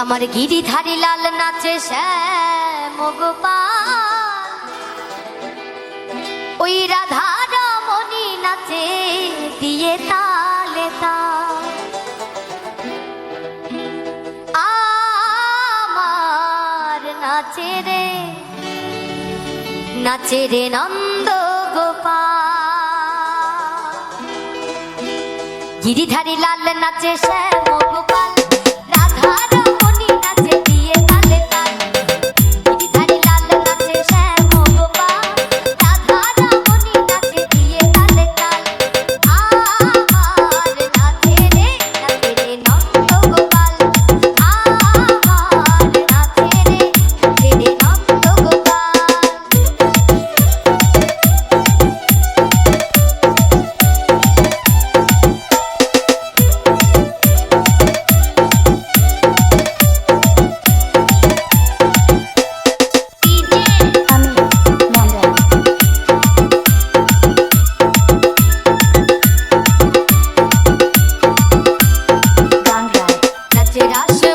আমার গিরিধারী লাল নাচে শ্যাম ওই রাধা রমণী নাচে দিয়ে তালে আমার নাচে রে নাচে রে নন্দ গোপা। গিরিধারী লাল নাচে শ্যাম গোপাল Yeah.